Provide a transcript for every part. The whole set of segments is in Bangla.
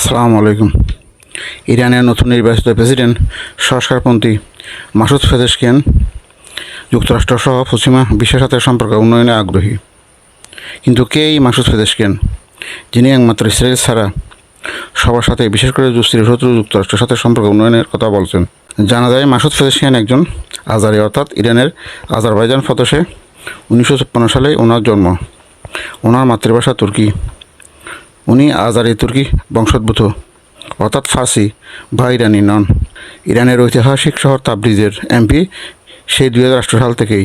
আসসালামু আলাইকুম। ইরানের নতুন নির্বাচিত প্রেসিডেন্ট, সংস্কারপন্থী মাসুদ ফেদেশকিয়ান যুক্তরাষ্ট্রসহ পশ্চিমা বিশ্বের সাথে সম্পর্ক উন্নয়নে আগ্রহী। কিন্তু কে এই মাসুদ ফেদেশকিয়ান, যিনি একমাত্র ইসরায়েল ছাড়া সবার সাথে, বিশেষ করে দুস্থির শত্রু যুক্তরাষ্ট্রের সাথে সম্পর্ক উন্নয়নের কথা বলছেন? জানা যায়, মাসুদ ফেদেশকিয়ান একজন আজারি, অর্থাৎ ইরানের আজারবাইজান প্রদেশে উনিশশো সালে ওনার জন্ম। ওনার মাতৃভাষা তুর্কি। উনি আজারি তুর্কি বংশোদ্ভূত, অর্থাৎ ফার্সি বা ইরানি নন। ইরানের ঐতিহাসিক শহর তাবরিজের এমপি, সেই দুই হাজার আঠারো সাল থেকেই।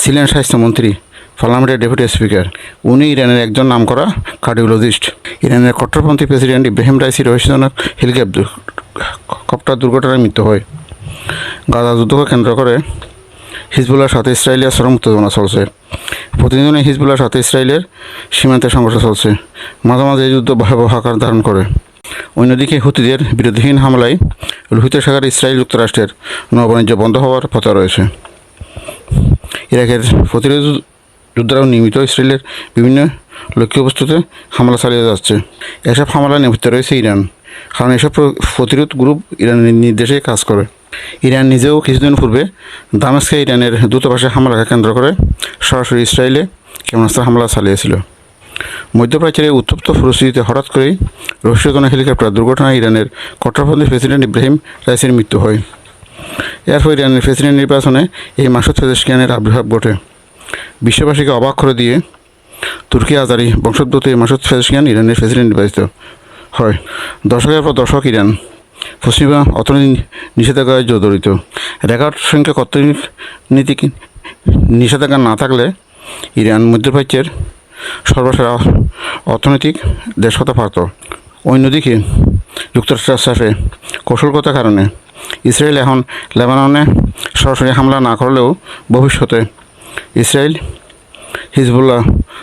ছিলেন স্বাস্থ্যমন্ত্রী পার্লামেন্টের ডেপুটি স্পিকার। উনি ইরানের একজন নামকরা কার্ডিওলজিস্ট। ইরানের কট্টরপন্থী প্রেসিডেন্ট ইব্রাহিম রাইসি রহস্যজনক কপ্টার দুর্ঘটনায় মৃত্যু হয়। গাজা যুদ্ধকে কেন্দ্র করে হিজবুল্লার সাথে ইসরায়েলের চরম উত্তেজনা চলছে। প্রতিদিনই হিজবুল্লার সাথে ইসরায়েলের সীমান্তে সংঘর্ষ চলছে। মাঝে মাঝে এই যুদ্ধ ভয়াবহ আকার ধারণ করে। অন্যদিকে হুতিদের বিরোধীহীন হামলায় লোহিত সাগর ইসরায়েল যুক্তরাষ্ট্রের নৌবাণিজ্য বন্ধ হওয়ার পথে রয়েছে। ইরাকের প্রতিরোধ যোদ্ধারাও নিয়মিত ইসরায়েলের বিভিন্ন লক্ষ্যবস্তুতে হামলা চালিয়ে যাচ্ছে। এসব হামলা নেপথ্য রয়েছে ইরান। কারণ এসব প্রতিরোধ গ্রুপ ইরানের নির্দেশে কাজ করে। ইরান নিজেও কিছুদিন পূর্বে দামেস্কে ইরানের দূতাবাসে হামলাকে কেন্দ্র করে সরাসরি ইসরায়েলে ক্ষেপণাস্ত্র হামলা চালিয়েছিল। মধ্যপ্রাচ্যের উত্তপ্ত পরিস্থিতিতে হঠাৎ করেই রহস্যজনক হেলিকপ্টার দুর্ঘটনায় ইরানের কট্টরপন্থী প্রেসিডেন্ট ইব্রাহিম রাইসির মৃত্যু হয়। এরপর ইরানের প্রেসিডেন্ট নির্বাচনে এই মাসুদ ফেদেশকিয়ানের আবির্ভাব ঘটে। বিশ্ববাসীকে অবাক করে দিয়ে তুর্কি আজারি বংশোদ্ভূত এই মাসুদ ফেদেশকিয়ান ইরানের প্রেসিডেন্ট নির্বাচিত হয়। দশকের পর দশক ইরান পশ্চিমা অর্থনীতি নিষেধাজ্ঞায় জড়িত রেকর্ড সংখ্যক অর্থনীতি নিষেধাজ্ঞা না থাকলে ইরান মধ্যপ্রাচ্যের সর্বসেরা অর্থনৈতিক দেশ হতে পারত। অন্যদিকে, যুক্তরাষ্ট্রের সাথে কৌশলগত কারণে ইসরায়েল এখন লেবাননে সরাসরি হামলা না করলেও ভবিষ্যতে ইসরায়েল হিজবুল্লাহ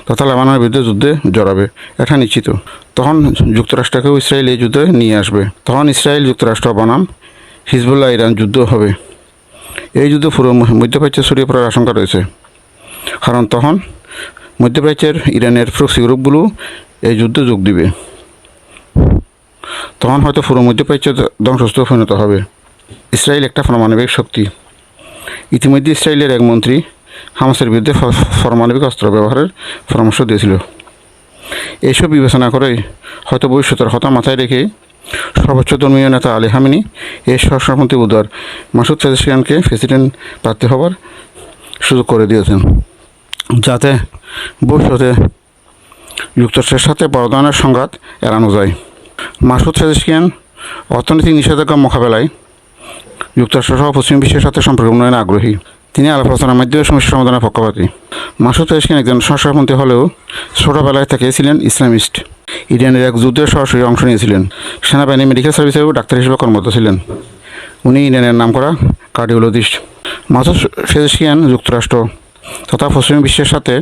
তথা লেবাননের বিরুদ্ধে যুদ্ধে জড়াবে। এটা নিশ্চিত। তখন যুক্তরাষ্ট্রকেও ইসরায়েল এই যুদ্ধে নিয়ে আসবে। তখন ইসরায়েল যুক্তরাষ্ট্র বনাম হিজবুল্লাহ ইরান যুদ্ধ হবে। এই যুদ্ধ পুরো মধ্যপ্রাচ্যে ছড়িয়ে পড়ার আশঙ্কা রয়েছে। কারণ তখন মধ্যপ্রাচ্যের ইরানের প্রক্সি গ্রুপগুলো এই যুদ্ধে যোগ দিবে। তখন হয়তো পুরো মধ্যপ্রাচ্য ধ্বংসস্থ পরিণত হবে। ইসরায়েল একটা পারমাণবিক শক্তি। ইতিমধ্যে ইসরায়েলের এক মন্ত্রী হামাসের বিরুদ্ধে পারমাণবিক অস্ত্র ব্যবহারের পরামর্শ দিয়েছিল। এইসব বিবেচনা করে হয়তো ভবিষ্যতের হতা মাথায় রেখে সর্বোচ্চ ধর্মীয় নেতা আলী হামিনি এই সরকারমন্ত্রী বুধবার মাসুদ ফেজিসিয়ানকে প্রেসিডেন্ট প্রার্থী হবার সুযোগ করে দিয়েছেন, যাতে ভবিষ্যতে যুক্তরাষ্ট্রের সাথে বড় সংঘাত এড়ানো যায়। মাসুদ ফেজিসিয়ান অর্থনৈতিক নিষেধাজ্ঞা মোকাবেলায় যুক্তরাষ্ট্র সহ পশ্চিম বিশ্বের সাথে সম্পর্ক উন্নয়নে আগ্রহী। তিনি আলাপ আলোচনার মাধ্যমে সমস্যা সমাধানের পক্ষপাতী। মাসুদ পেশকিন একজন সংস্কারপন্থী হলেও ছোটবেলায় থেকে ছিলেন ইসলামিস্ট। ইরানের এক যুদ্ধে সরাসরি অংশ নিয়েছিলেন। সেনাবাহিনী, মেডিকেল সার্ভিসেও ডাক্তার হিসেবে কর্মরত ছিলেন। উনি ইরানের নাম করা কার্ডিওলজিস্ট। মাসুদ ফেজিসিয়ান যুক্তরাষ্ট্র তথা পশ্চিম বিশ্বের সাথে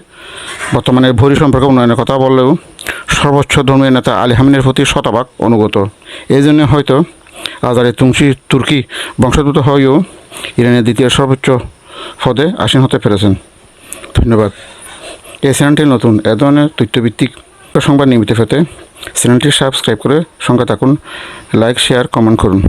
বর্তমানে ভরি সম্পর্ক উন্নয়নের কথা বললেও সর্বোচ্চ ধর্মীয় নেতা আলী হামিনের প্রতি শতভাগ অনুগত। এই জন্য হয়তো আজারে তুংসি তুর্কি বংশোদ্ভূত হয়েও ইরানের দ্বিতীয় সর্বোচ্চ পদে আসীন হতে পেরেছেন। ধন্যবাদ। এই চ্যানেলটি নতুন, এ ধরনের তথ্যভিত্তিক সংবাদ নিয়মিত পেতে চ্যানেলটি সাবস্ক্রাইব করে সঙ্গে থাকুন। লাইক, শেয়ার, কমেন্ট করুন।